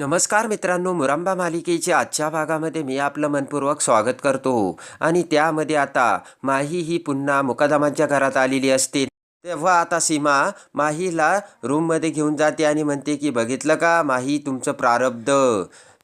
नमस्कार मित्रांनो मुरांबा मालिकेच्या आजच्या भागामध्ये मी आपलं मनपूर्वक स्वागत करतो. आणि त्यामध्ये आता माही ही पुन्हा मुकादमांच्या घरात आलेली असते. तेव्हा आता सीमा माहीला रूममध्ये घेऊन जाते आणि म्हणते की बघितलं का माही तुमचं प्रारब्ध?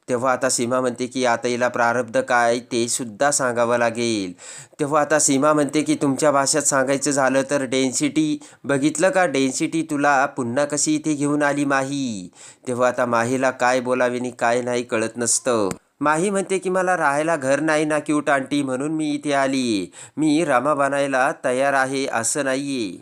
तेव्हा आता सीमा म्हणते की आता हिला प्रारब्ध काय ते सुद्धा सांगावं लागेल. तेव्हा आता सीमा म्हणते की तुमच्या भाषेत सांगायचं झालं तर डेन्सिटी बघितलं का? डेन्सिटी तुला पुन्हा कशी इथे घेऊन आली माही? तेव्हा आता माहीला काय बोलावे आणि काय नाही कळत नसतं. माही म्हणते की मला राहायला घर नाही ना क्यूट आंटी म्हणून मी इथे आली. मी रमा बनायला तयार आहे असं नाही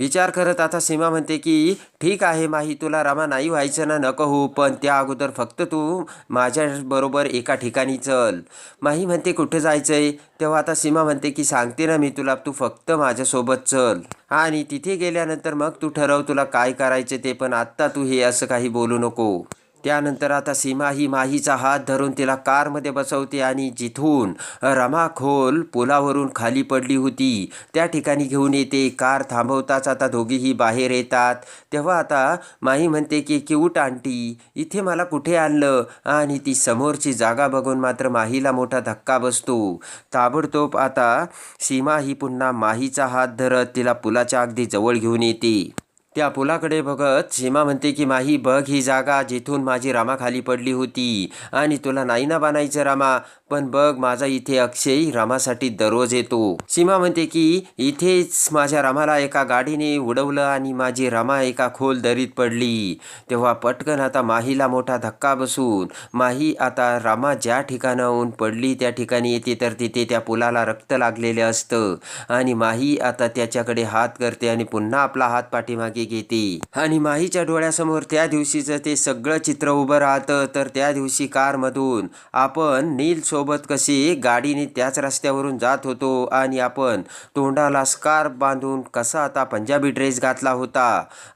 विचार करत आता सीमा म्हणते की ठीक आहे माही तुला रमा नाही व्हायचं ना नको हो पण त्या अगोदर फक्त तू माझ्याबरोबर एका ठिकाणी चल. माही म्हणते कुठे जायचंय? तेव्हा आता सीमा म्हणते की सांगते ना मी तुला तू फक्त माझ्यासोबत चल. आणि तिथे गेल्यानंतर मग तू ठरव तुला काय करायचं ते पण आत्ता तू हे असं काही बोलू नको. त्यानंतर आता सीमा ही माहीचा हात धरून तिला कारमध्ये बसवते आणि जिथून रमा खोल पुलावरून खाली पडली होती त्या ठिकाणी घेऊन येते. कार थांबवताच आता दोघीही बाहेर येतात. तेव्हा आता माही म्हणते की क्यूट आंटी इथे मला कुठे आणलं? आणि ती समोरची जागा बघून मात्र माहीला मोठा धक्का बसतो. ताबडतोब आता सीमा ही पुन्हा माहीचा हात धरत तिला पुलाच्या अगदी जवळ घेऊन येते. त्या पुलाकडे बघत सीमा म्हणते की माही बघ ही जागा जिथून माझी रामा खाली पडली होती आणि तुला नाही ना बनायचं रामा पण बघ माझा इथे अक्षय रामासाठी दररोज येतो. सीमा म्हणते की इथेच माझ्या रामाला एका गाडीने उडवलं आणि माझी रामा एका खोल दरीत पडली. तेव्हा पटकन आता माहीला मोठा धक्का बसून माही आता रामा ज्या ठिकाणाहून पडली त्या ठिकाणी येते तर तिथे त्या पुलाला रक्त लागलेले असतं. आणि माही आता त्याच्याकडे हात करते आणि पुन्हा आपला हात पाठीमागे घेते. आणि माहीच्या डोळ्यासमोर त्या दिवशीचं ते सगळं चित्र उभं राहतं. तर त्या दिवशी कारमधून आपण नील सोबत कशी गाडीने त्याच रस्त्यावरून जात होतो आणि आपण तोंडाला स्कार्फ बांधून कसा आता पंजाबी ड्रेस घातला होता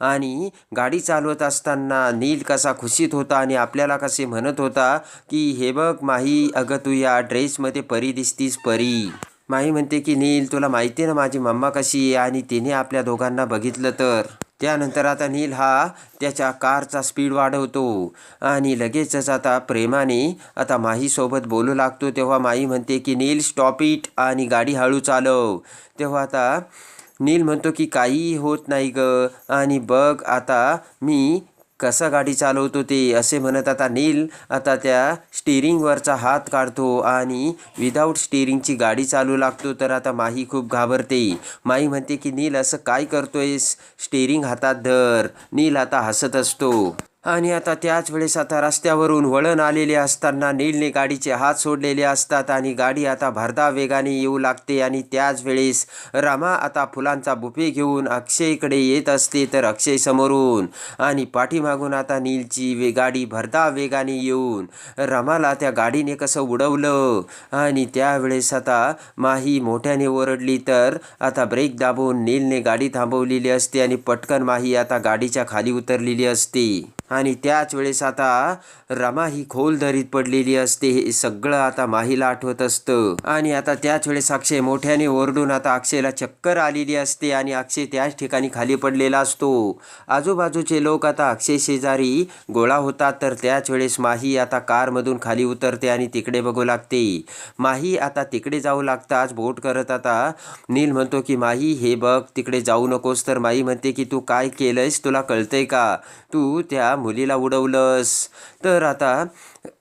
आणि गाडी चालवत असताना नील कसा खुशीत होता आणि आपल्याला कसे म्हणत होता की हे बघ माही अगं तू या ड्रेसमध्ये परी दिसतीस परी. माही म्हणते की नील तुला माहिती आहे ना माझी मम्मा कशी आहे? आणि तिने आपल्या दोघांना बघितलं तर त्यानंतर आता नील हा त्याच्या कारचा स्पीड वाढवतो. आणि लगेचच आता प्रेमाने आता माहीसोबत बोलू लागतो. तेव्हा माही म्हणते की नील स्टॉप इट आणि गाडी हळू चालव. तेव्हा आता नील म्हणतो की काहीही होत नाही ग. आणि बघ आता मी कसं गाडी चालवतो ते असे म्हणत आता नील आता त्या स्टिअरिंगवरचा हात काढतो आणि विदाऊट स्टिअरिंगची गाडी चालू लागतो तर आता माही खूप घाबरते. माही म्हणते की नील असं काय करतोयस? स्टिअरिंग हातात धर. नील आता हसत असतो. आणि आता त्याच वेळेस आता रस्त्यावरून वळण आलेले असताना नीलने गाडीचे हात सोडलेले असतात आणि गाडी आता भरधाव वेगाने येऊ लागते आणि त्याच वेळेस रमा आता फुलांचा बुफे घेऊन अक्षयकडे येत असते तर अक्षय समोरून. आणि पाठीमागून आता नीलची वे गाडी भरधाव वेगाने येऊन रमाला त्या गाडीने कसं उडवलं? आणि त्यावेळेस आता माही मोठ्याने ओरडली तर आता ब्रेक दाबून नीलने गाडी थांबवलेली असते आणि पटकन माही आता गाडीच्या खाली उतरलेली असते. आणि त्याच वेळेस आता रमा ही खोल दरीत पडलेली असते हे सगळं आता माहीला आठवत असतं. आणि आता त्याच वेळेस अक्षय मोठ्याने ओरडून आता अक्षयला चक्कर आलेली असते आणि अक्षय त्याच ठिकाणी खाली पडलेला असतो. आजूबाजूचे लोक आता अक्षय शेजारी गोळा होतात तर त्याच वेळेस माही आता कारमधून खाली उतरते आणि तिकडे बघू लागते. माही आता तिकडे जाऊ लागताच बोट करत आता नील म्हणतो की माही हे बघ तिकडे जाऊ नकोस. तर माही म्हणते की तू काय केलंयस? तुला कळतंय का? तू त्या मुलीला उडवलंस. तर आता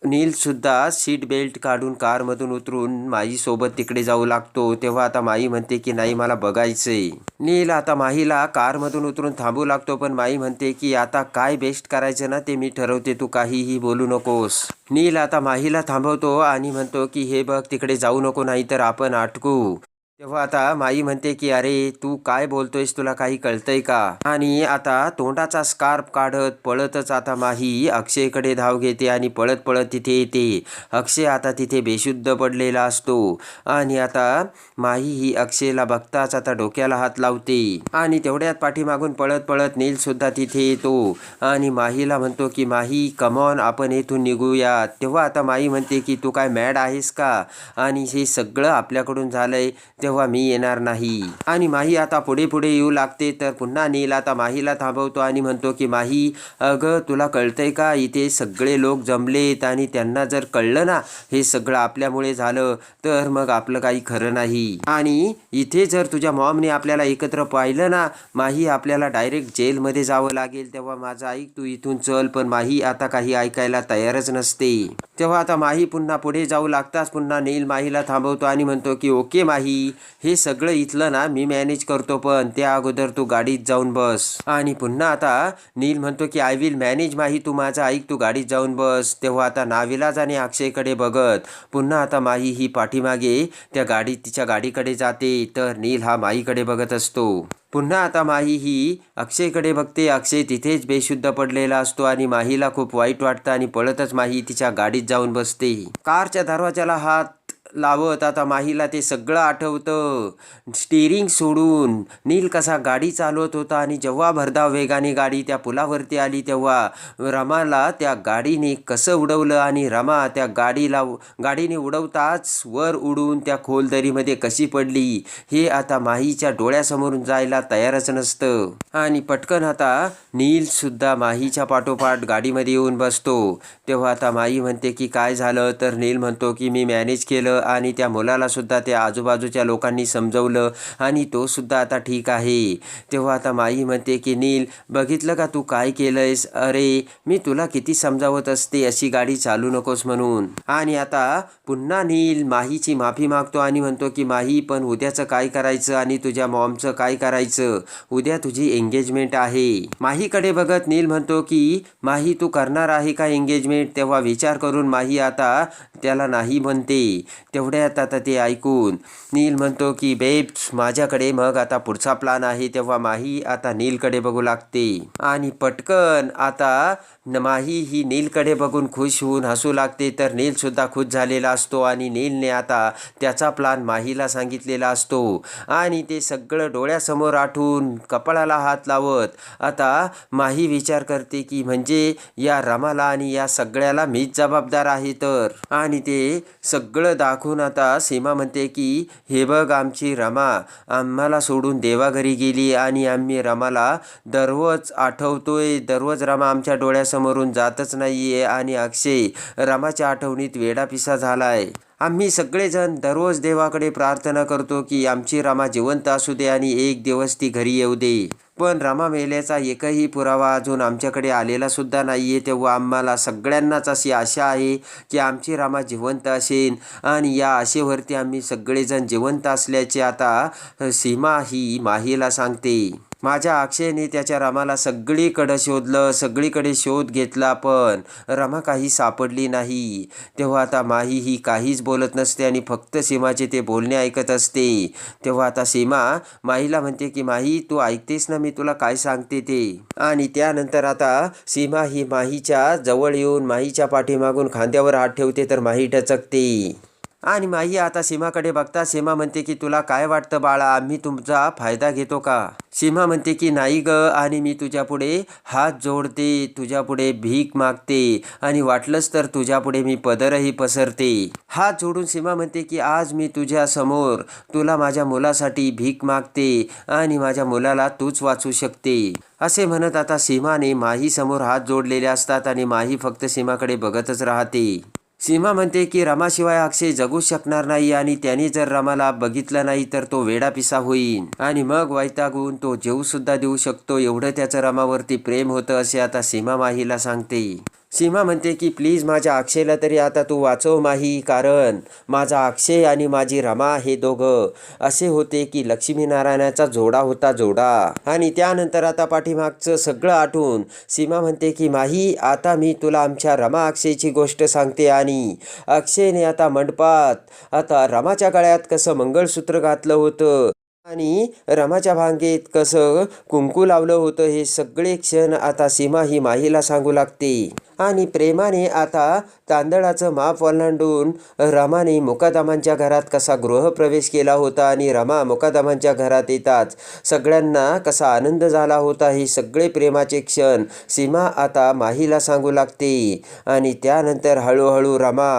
नीलसुद्धा सीट बेल्ट काढून कारमधून उतरून माईसोबत तिकडे जाऊ लागतो. तेव्हा आता माई म्हणते की नाही मला बघायचंय. नील आता माहीला कारमधून उतरून थांबू लागतो पण माई म्हणते की आता काय बेस्ट करायचं ना ते मी ठरवते. तू काहीही बोलू नकोस. नील आता माहीला थांबवतो आणि म्हणतो की हे बघ तिकडे जाऊ नको नाही तर आपण आटकू तेव्हा आता माई म्हणते की अरे तू काय बोलतोयस? तुला काही कळतंय का? आणि आता तोंडाचा स्कार्फ काढत पळतच आता माही अक्षयकडे धाव घेते आणि पळत पळत तिथे येते. अक्षय आता तिथे बेशुद्ध पडलेला असतो. आणि आता माही ही अक्षयला बघताच आता डोक्याला हात लावते. आणि तेवढ्यात पाठीमागून पळत पळत नील सुद्धा तिथे येतो. आणि माहीला म्हणतो की माही कमॉन आपण येथून निघूया तेव्हा आता माई म्हणते की तू काय मॅड आहेस का? आणि हे सगळं आपल्याकडून झालंय. तेव्हा मी येणार नाही. आणि माही आता पुढे पुढे येऊ लागते तर पुन्हा नील आता माहीला थांबवतो आणि म्हणतो की माही अगं तुला कळतंय का? इथे सगळे लोक जमलेत आणि त्यांना जर कळलं ना हे सगळं आपल्यामुळे झालं तर मग आपलं काही खरं नाही. आणि इथे जर तुझ्या मॉमने आपल्याला एकत्र पाहिलं ना माही आपल्याला डायरेक्ट जेलमध्ये जावं लागेल. तेव्हा माझं ऐक तू इथून चल. पण माही आता काही ऐकायला तयारच नसते. तेव्हा आता माही पुन्हा पुढे जाऊ लागताच पुन्हा नील माहीला थांबवतो आणि म्हणतो की ओके माही. हे सगळं इथलं ना मी मॅनेज करतो पण त्या अगोदर तू गाडीत जाऊन बस. आणि पुन्हा आता नील म्हणतो की आय विल मॅनेज माही तू माझं ऐक तू गाडीत जाऊन बस. तेव्हा आता नाविलाज आणि अक्षयकडे बघत पुन्हा आता माही ही पाठीमागे त्या गाडीत तिच्या गाडीकडे जाते. तर नील हा माईकडे बघत असतो. पुन्हा आता माही ही अक्षयकडे बघते. अक्षय तिथेच बेशुद्ध पडलेला असतो आणि माहीला खूप वाईट वाटतं आणि पळतच माही तिच्या गाडीत जाऊन बसते. कारच्या दरवाजाला हात लावत. आता माहीला ते सगळं आठवतं. स्टिअरिंग सोडून नील कसा गाडी चालवत होता आणि जेव्हा भरधाव वेगाने गाडी त्या पुलावरती आली तेव्हा रमाला त्या गाडीने कसं उडवलं आणि रमा त्या गाडीला गाडीने उडवताच वर उडून त्या खोल दरीमध्ये कशी पडली हे आता माहीच्या डोळ्यासमोरून जायला तयारच नसतं. आणि पटकन आता नीलसुद्धा माहीच्या पाठोपाठ गाडीमध्ये येऊन बसतो. तेव्हा आता माई म्हणते की काय झालं? तर नील म्हणतो की मी मॅनेज केलं आणि त्या मुलाला सुद्धा त्या आजूबाजूच्या लोकांनी समजवलं आणि तो सुद्धा आता ठीक आहे. तेव्हा आता माई म्हणते की नील बघितलं का तू काय केलंयस? अरे मी तुला किती समजावत असते अशी गाडी चालू नकोस म्हणून. आणि आता पुन्हा नील माहीची माफी मागतो आणि म्हणतो की माही पण उद्याचं काय करायचं आणि तुझ्या मॉमचं काय करायचं? उद्या तुझी एंगेजमेंट आहे. माहीकडे बघत नील म्हणतो की माही तू करणार आहे का एंगेजमेंट? तेव्हा विचार करून माही आता त्याला नाही म्हणते. तेवढ्यात आता ते ऐकून नील म्हणतो की बेब्स माझ्याकडे मग आता पुढचा प्लान आहे तेव्हा माही आता नीलकडे बघू लागते. आणि पटकन आता माही ही नीलकडे बघून खुश होऊन हसू लागते तर नीलसुद्धा खुश झालेला असतो आणि नीलने आता त्याचा प्लान माहीला सांगितलेला असतो. आणि ते सगळं डोळ्यासमोर आठवून कपाळाला हात लावत आता माही विचार करते की म्हणजे या रमाला आणि या सगळ्याला मीच जबाबदार आहे तर? आणि ते सगळं दाखवून आता सीमा म्हणते की हे बघ आमची रमा आम्हाला सोडून देवाघरी गेली आणि आम्ही रमाला दररोज आठवतोय दररोज रमा आमच्या समोरून जातच नाहीये आणि अक्षय रामाच्या आठवणीत वेडापिसा झाला आहे आम्ही सगळेजण दररोज देवाकडे प्रार्थना करतो की आमची रामा जिवंत असू दे आणि एक दिवस ती घरी येऊ दे. पण रामा मेल्याचा एकही पुरावा अजून आमच्याकडे आलेला सुद्धा आहे तेव्हा आम्हाला सगळ्यांनाच अशी आशा आहे की आमची रामा जिवंत असेल आणि या आशेवरती आम्ही सगळेजण जिवंत असल्याचे आता सीमा ही माहीला सांगते. माझ्या अक्षयने त्याच्या रमाला सगळीकडं शोधलं सगळीकडे शोध घेतला पण रमा काही सापडली नाही. तेव्हा आता माही ही काहीच बोलत नसते आणि फक्त सीमाचे ते बोलणे ऐकत असते. तेव्हा आता सीमा माहीला म्हणते की माही तू ऐकतेस ना मी तुला काय सांगते ते? आणि त्यानंतर आता सीमा ही माहीच्या जवळ येऊन माहीच्या पाठीमागून खांद्यावर हात ठेवते तर माही टचकते आणि माही आता सीमाकडे बघता सीमा म्हणते की तुला काय वाटतं बाळा आम्ही तुमचा फायदा घेतो का? सीमा म्हणते की नाही ग आणि मी तुझ्यापुढे हात जोडते तुझ्यापुढे भीक मागते आणि वाटलंच तर तुझ्यापुढे मी पदरही पसरते. हात जोडून सीमा म्हणते की आज मी तुझ्या समोर तुला माझ्या मुलासाठी भीक मागते आणि माझ्या मुलाला तूच वाचू शकते. असे म्हणत आता सीमाने माही समोर हात जोडलेले असतात आणि माही फक्त सीमाकडे बघतच राहते. सीमा म्हणते की रमाशिवाय अक्षय जगू शकणार नाही आणि त्याने जर रमाला बघितलं नाही तर तो वेडापिसा होईल आणि मग वैतागून तो जेवू सुद्धा देऊ शकतो एवढं त्याचं रमावरती प्रेम होतं असे आता सीमा माहीला सांगते. सीमा म्हणते की प्लीज माझ्या अक्षयला तरी आता तू वाचव माही कारण माझा अक्षय आणि माझी रमा हे दोघं असे होते की लक्ष्मीनारायणाचा जोडा होता जोडा. आणि त्यानंतर आता पाठीमागचं सगळं आठवून सीमा म्हणते की माही आता मी तुला आमच्या रमा अक्षयची गोष्ट सांगते आणि अक्षयने आता मंडपात आता रमाच्या गळ्यात कसं मंगळसूत्र घातलं होतं. आणि रमाच्या भांगेत कसं कुंकू लावलं होतं हे सगळे क्षण आता सीमा ही माहीला सांगू लागते. आणि प्रेमाने आता तांदळाचं माप ओलांडून रमाने मुकादमांच्या घरात कसा गृहप्रवेश केला होता आणि रमा मुकादमांच्या घरात येताच सगळ्यांना कसा आनंद झाला होता हे सगळे प्रेमाचे क्षण सीमा आता माहीला सांगू लागते. आणि त्यानंतर हळूहळू रमा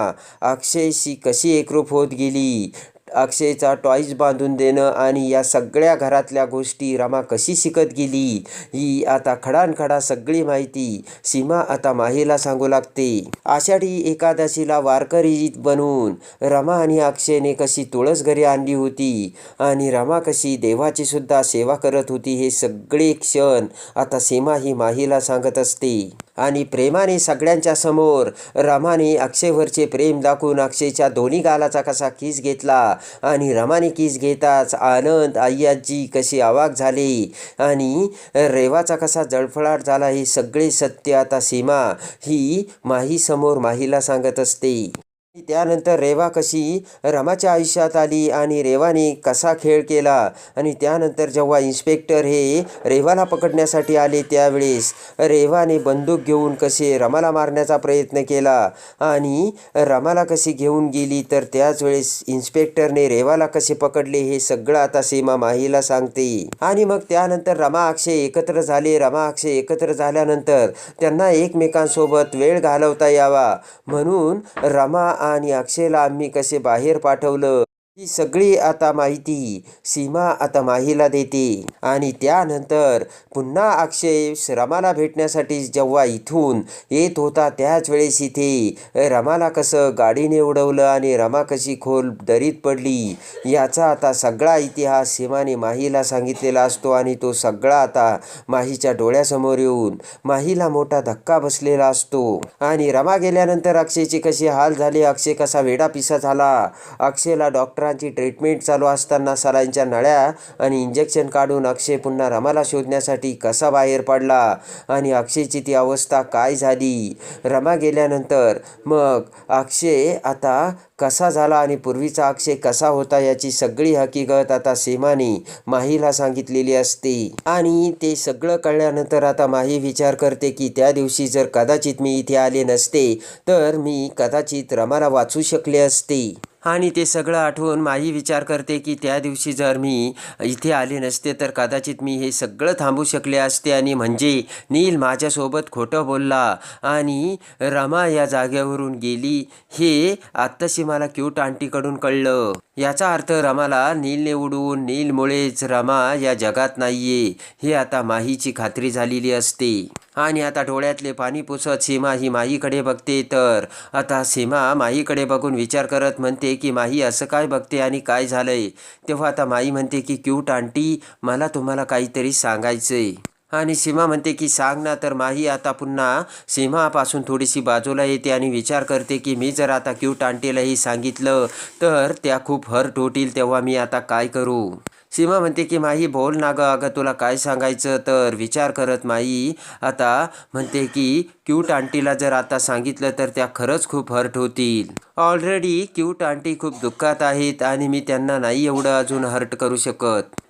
अक्षयशी कशी एकरूप होत गेली? अक्षयचा टॉईज बांधून देणं आणि या सगळ्या घरातल्या गोष्टी रमा कशी शिकत गेली ही आता खडानखडा सगळी माहिती सीमा आता माहीला सांगू लागते. आषाढी एकादशीला वारकरी बनून रमा आणि अक्षयने कशी तुळस घरी आणली होती आणि रमा कशी देवाची सुद्धा सेवा करत होती हे सगळे क्षण आता सीमा ही माहीला सांगत असते. आणि प्रेमाने सगळ्यांच्या समोर रमाने अक्षयवरचे प्रेम दाखवून अक्षयच्या दोन्ही गालाचा कसा किस घेतला आणि रमाने किस घेताच आनंद आय्याजी कशी आवाक झाली आणि रेवाचा कसा जळफळाट झाला हे सगळे सत्य आता सीमा ही माहीसमोर माहीला सांगत असते. त्यानंतर रेवा कशी रमाच्या आयुष्यात आली आणि रेवाने कसा खेळ केला? आणि त्यानंतर जेव्हा इन्स्पेक्टर हे रेवाला पकडण्यासाठी आले त्यावेळेस रेवाने बंदूक घेऊन कसे रमाला मारण्याचा प्रयत्न केला आणि रमाला कशी घेऊन गेली? तर त्याच वेळेस इन्स्पेक्टरने रेवाला कसे पकडले हे सगळं आता सीमा माहीला सांगते. आणि मग त्यानंतर रमा अक्षय एकत्र झाले. रमा अक्षय एकत्र झाल्यानंतर त्यांना एकमेकांसोबत वेळ घालवता यावा म्हणून रमा आणि अक्षयला आम्ही कसे बाहेर पाठवलं? ही सगळी आता माहिती सीमा आता माहीला देते. आणि त्यानंतर पुन्हा अक्षय रमाला भेटण्यासाठी जेव्हा इथून येत होता त्याच वेळेस इथे. रमाला कसं गाडीने उडवलं आणि रमा कशी खोल दरीत पडली याचा आता सगळा इतिहास सीमाने माहीला सांगितलेला असतो आणि तो सगळा आता माहीच्या डोळ्यासमोर येऊन माहीला मोठा धक्का बसलेला असतो. आणि रमा गेल्यानंतर अक्षयचे कसे हाल झाले अक्षय कसा वेडापिसा झाला अक्षयला डॉक्टर डॉक्टरांची ट्रीटमेंट चालू असताना सलाईंच्या नळ्या आणि इंजेक्शन काढून अक्षय पुन्हा रमाला शोधण्यासाठी कसा बाहेर पडला? आणि अक्षयची ती अवस्था काय झाली? रमा गेल्यानंतर मग अक्षय आता कसा झाला आणि पूर्वीचा अक्षय कसा होता याची सगळी हकीकत आता सीमाने माहीला सांगितलेली असते. आणि ते सगळं कळल्यानंतर आता माही विचार करते की त्या दिवशी जर कदाचित मी इथे आले नसते तर मी कदाचित रमाला वाचू शकले असते. आणि ते सगळं आठवून माही विचार करते की त्या दिवशी जर मी इथे आले नसते तर कदाचित मी हे सगळं थांबू शकले असते. आणि म्हणजे नील माझ्यासोबत खोटं बोलला आणि रमा या जागेवरून गेली. हे आत्ताशी मला क्यूट आंटीकडून कळलं. याचा अर्थ रमाला नील निवडून नीलमुळेच रमा या जगात नाहीये हे आता माहीची खात्री झालेली असते. आणि आता डोळ्यातले पाणी पुसत सीमा ही माहीकडे बघते तर आता सीमा माहीकडे बघून विचार करत म्हणते की माही असं काय बघते आणि काय झालंय? तेव्हा आता माई म्हणते की क्यूट आंटी मला तुम्हाला काहीतरी सांगायचंय. आणि सीमा म्हणते की सांग ना तर माही आता पुन्हा सीमापासून थोडीशी बाजूला येते आणि विचार करते की मी जर आता क्यूट आंटीलाही सांगितलं तर त्या खूप हर्ट होतील तेव्हा मी आता काय करू? सीमा म्हणते की माही बोल ना गं. अगं तुला काय सांगायचं? तर विचार करत माई आता म्हणते की क्यूट आंटीला जर आता सांगितलं तर त्या खरंच खूप हर्ट होतील ऑलरेडी क्यूट आंटी खूप दुःखात आहेत आणि मी त्यांना नाही एवढं अजून हर्ट करू शकत.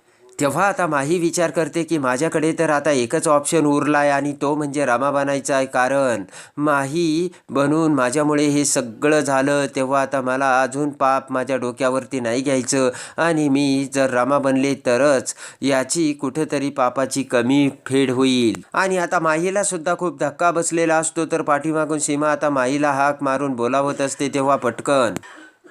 तेव्हा आता माही विचार करते की माझ्याकडे तर आता एकच ऑप्शन उरला आहे आणि तो म्हणजे रामा बनायचा आहे. कारण माही बनून माझ्यामुळे हे सगळं झालं. तेव्हा आता मला अजून पाप माझ्या डोक्यावरती नाही घ्यायचं. आणि मी जर रामा बनले तरच याची कुठंतरी पापाची कमी फेड होईल. आणि आता माहीला सुद्धा खूप धक्का बसलेला असतो. तर पाठीमागून सीमा आता माहीला हाक मारून बोलावत असते तेव्हा पटकन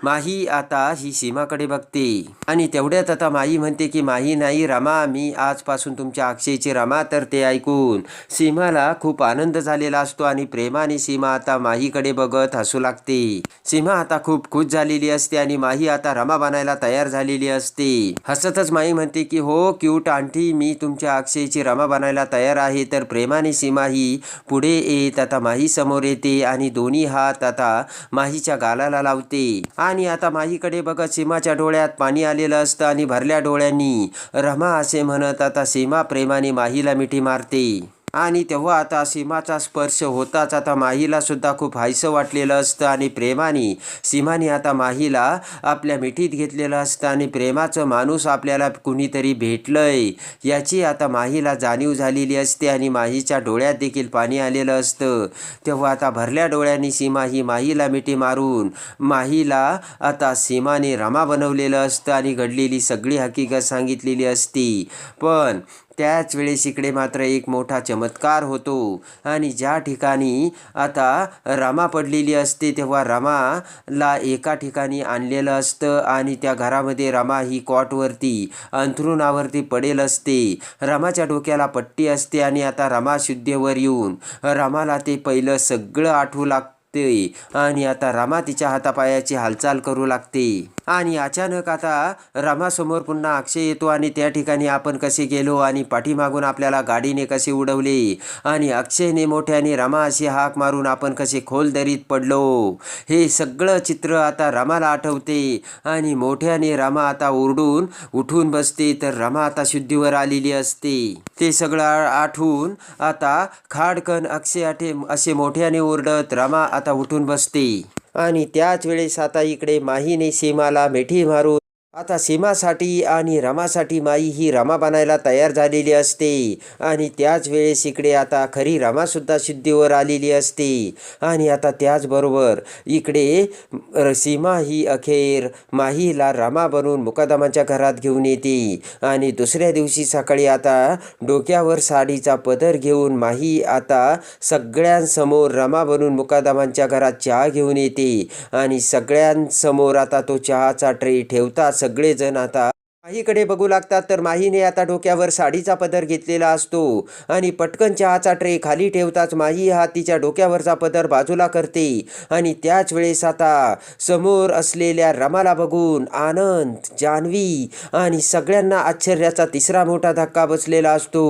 माही आता ही सीमाकडे बघते. आणि तेवढ्यात आता माई म्हणते की माही नाही रमा मी आजपासून तुमच्या अक्षयची रमा तर ते ऐकून सीमाला खूप आनंद झालेला असतो आणि प्रेमाने सीमा आता माहीकडे बघत हसू लागते. सीमा आता खूप खुश झालेली असते आणि माही आता रमा बनायला तयार झालेली असते. हसतच माई म्हणते की हो क्यूट आंटी मी तुमच्या अक्षयची रमा बनायला तयार आहे तर प्रेमाने सीमा ही पुढे येत आता माही समोर येते आणि दोन्ही हात आता माहीच्या गालाला लावते. आणि आता माहीकडे बघत सीमाच्या डोळ्यात पाणी आलेलं असतं आणि भरल्या डोळ्यांनी रमा असे म्हणत आता सीमा प्रेमाने माहीला मिठी मारते. आणि तेव्हा आता सीमाचा स्पर्श होताच. आता माहीला सुद्धा खूप हायसं वाटलेलं असतं आणि प्रेमाने सीमाने आता माहीला आपल्या मिठीत घेतलेलं असतं आणि प्रेमाचं माणूस आपल्याला कुणीतरी भेटलंय याची आता माहीला जाणीव झालेली असते आणि माहीच्या डोळ्यात देखील पाणी आलेलं असतं. तेव्हा आता भरल्या डोळ्यांनी सीमा ही माहीला मिठी मारून माहीला आता सीमाने रमा बनवलेलं असतं आणि घडलेली सगळी हकीकत सांगितलेली असती. पण त्याच वेळेस इकडे मात्र एक मोठा चमत्कार होतो. आणि ज्या ठिकाणी आता रामा पडलेली असते तेव्हा रामाला एका ठिकाणी आणलेलं असतं आणि त्या घरामध्ये रामा ही कॉटवरती अंथरुणावरती पडेल असते. रामाच्या डोक्याला पट्टी असते आणि आता रामा शुद्धेवर येऊन रामाला ते पहिलं सगळं आठवू लागते. आणि आता रामा तिच्या हातापायाची हालचाल करू लागते. आणि अचानक आता रमासमोर पुन्हा अक्षय येतो आणि त्या ठिकाणी आपण कसे गेलो आणि पाठीमागून आपल्याला गाडीने कसे उडवले? आणि अक्षयने मोठ्याने रमा अशी हाक मारून आपण कसे खोल दरीत पडलो? हे सगळं चित्र आता रमाला आठवते. आणि मोठ्याने रमा आता ओरडून उठून बसते तर रमा आता शुद्धीवर आलेली असते. ते सगळं आठवून आता खाडकन अक्षय आठे असे मोठ्याने ओरडत रमा आता उठून बसते. आणि त्याच वेळेस आता इकडे माहीने सीमाला मिठी मारून आता सीमासाठी आणि रमासाठी माई ही रमा बनायला तयार झालेली असते. आणि त्याच वेळेस इकडे आता खरी रमासुद्धा शुद्धीवर आलेली असते. आणि आता त्याचबरोबर इकडे सीमा ही अखेर माहीला रमा बनवून मुकादमाच्या घरात घेऊन येते. आणि दुसऱ्या दिवशी सकाळी आता डोक्यावर साडीचा पदर घेऊन माही आता सगळ्यांसमोर रमा बनून मुकादमांच्या घरात चहा घेऊन येते. आणि सगळ्यांसमोर आता तो चहाचा ट्रे ठेवता सगळेजण आता माहीकडे बघू लागतात तर माहीने आता डोक्यावर साडीचा पदर घेतलेला असतो. आणि पटकन चहाचा ट्रे खाली ठेवताच माही हा तिच्या डोक्यावरचा पदर बाजूला करते. आणि त्याच वेळेस आता समोर असलेल्या रमाला बघून आनंद जान्हवी आणि सगळ्यांना आश्चर्याचा तिसरा मोठा धक्का बसलेला असतो.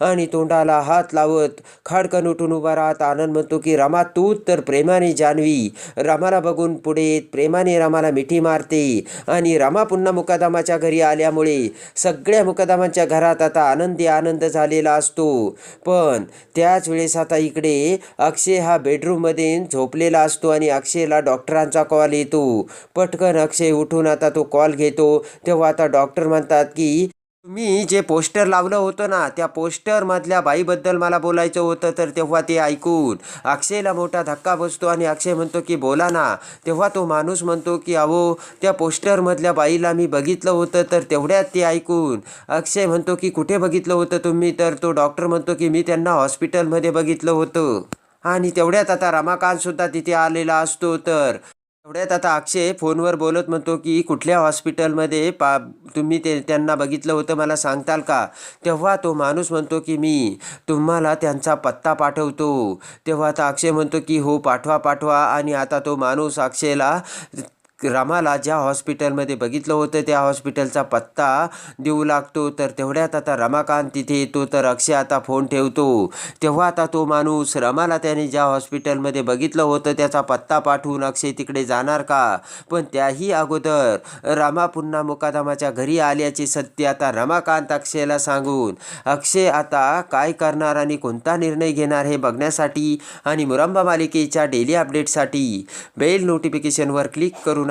आणि तोंडाला हात लावत खाडकन उठून उभा राहत आनंद म्हणतो की रमा तूच तर प्रेमाने जान्हवी. रमाला बघून पुढे प्रेमाने रमाला मिठी मारते. आणि रमा पुन्हा मुकादामाच्या घरी आल्यामुळे सगळ्या मुकदमांच्या घरात आता आनंदी आनंद झालेला असतो. पण त्याच वेळेस आता इकडे अक्षय हा बेडरूममध्ये झोपलेला असतो आणि अक्षयला डॉक्टरांचा कॉल येतो. पटकन अक्षय उठून आता तो कॉल घेतो. तेव्हा आता डॉक्टर म्हणतात की तुम्ही जे पोस्टर लावलं होतं ना त्या पोस्टरमधल्या बाईबद्दल मला बोलायचं होतं तर तेव्हा ते ऐकून अक्षयला मोठा धक्का बसतो आणि अक्षय म्हणतो की बोला ना. तेव्हा तो माणूस म्हणतो की अहो त्या पोस्टरमधल्या बाईला मी बघितलं होतं तर तेवढ्यात ते ऐकून अक्षय म्हणतो की कुठे बघितलं होतं तुम्ही? तर तो डॉक्टर म्हणतो की मी त्यांना हॉस्पिटलमध्ये बघितलं होतं. आणि तेवढ्यात आता रमाकांतसुद्धा तिथे आलेला असतो तर एवढ्यात आता अक्षय फोनवर बोलत म्हणतो की कुठल्या हॉस्पिटलमध्ये पा तुम्ही ते त्यांना बघितलं होतं मला सांगताल का? तेव्हा तो माणूस म्हणतो की मी तुम्हाला त्यांचा पत्ता पाठवतो. तेव्हा आता अक्षय म्हणतो की हो पाठवा पाठवा. आणि आता तो माणूस अक्षयला रमाला ज्या हॉस्पिटलमध्ये बघितलं होतं त्या हॉस्पिटलचा पत्ता देऊ लागतो. तर तेवढ्यात आता रमाकांत तिथे येतो. तर अक्षय आता फोन ठेवतो. तेव्हा आता तो माणूस रमाला त्याने ज्या हॉस्पिटलमध्ये बघितलं होतं त्याचा पत्ता पाठवून अक्षय तिकडे जाणार का? पण त्याही अगोदर रमा पुन्हा मुकादामाच्या घरी आल्याचे सत्य आता रमाकांत अक्षयला सांगून अक्षय आता काय करणार आणि कोणता निर्णय घेणार हे बघण्यासाठी आणि मुरंबा मालिकेच्या डेली अपडेटसाठी बेल नोटिफिकेशनवर क्लिक करून